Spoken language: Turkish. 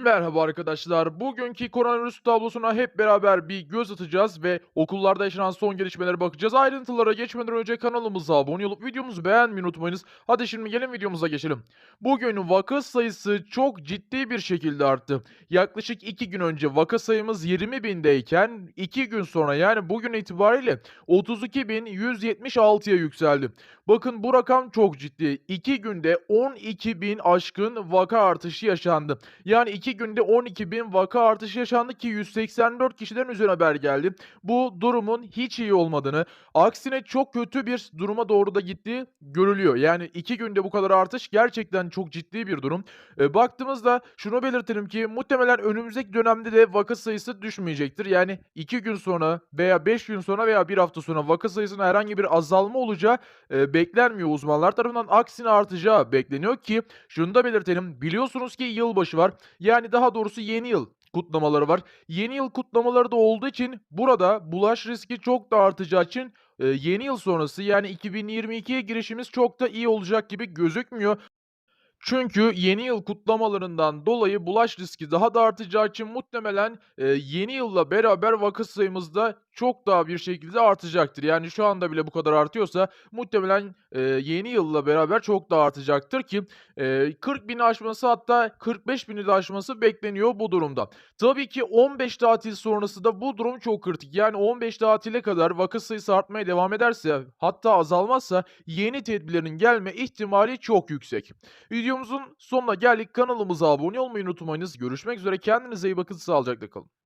Merhaba arkadaşlar. Bugünkü koronavirüs tablosuna hep beraber bir göz atacağız ve okullarda yaşanan son gelişmelere bakacağız. Ayrıntılara geçmeden önce kanalımıza abone olup videomuzu beğenmeyi unutmayınız. Hadi şimdi gelin videomuza geçelim. Bugün vaka sayısı çok ciddi bir şekilde arttı. Yaklaşık 2 gün önce vaka sayımız 20 bindeyken 2 gün sonra yani bugün itibariyle 32.176'ya yükseldi. Bakın bu rakam çok ciddi. 2 günde 12 bin aşkın vaka artışı yaşandı. Yani 2 günde 12.000 vaka artışı yaşandı ki 184 kişiden üzerine haber geldi. Bu durumun hiç iyi olmadığını, aksine çok kötü bir duruma doğru da gittiği görülüyor. Yani 2 günde bu kadar artış gerçekten çok ciddi bir durum. E, baktığımızda şunu belirtelim ki muhtemelen önümüzdeki dönemde de vaka sayısı düşmeyecektir. Yani 2 gün sonra veya 5 gün sonra veya 1 hafta sonra vaka sayısında herhangi bir azalma olacağı e, beklenmiyor uzmanlar tarafından. Aksine artacağı bekleniyor ki şunu da belirtelim. Biliyorsunuz ki yılbaşı var. Yani daha doğrusu yeni yıl kutlamaları var. Yeni yıl kutlamaları da olduğu için burada bulaş riski çok da artacağı için e, yeni yıl sonrası yani 2022'ye girişimiz çok da iyi olacak gibi gözükmüyor. Çünkü yeni yıl kutlamalarından dolayı bulaş riski daha da artacağı için muhtemelen, eee, yeni yılla beraber vaka sayımız da çok daha bir şekilde artacaktır. Yani şu anda bile bu kadar artıyorsa muhtemelen, eee, yeni yılla beraber çok daha artacaktır ki, eee, 40.000'i aşması hatta 45.000'i de aşması bekleniyor bu durumda. Tabii ki 15 tatil sonrası da bu durum çok kritik. Yani 15 tatile kadar vaka sayısı artmaya devam ederse hatta azalmazsa yeni tedbirlerin gelme ihtimali çok yüksek. Videomuzun sonuna geldik. Kanalımıza abone olmayı unutmayınız. Görüşmek üzere. Kendinize iyi bakın. Sağlıcakla kalın.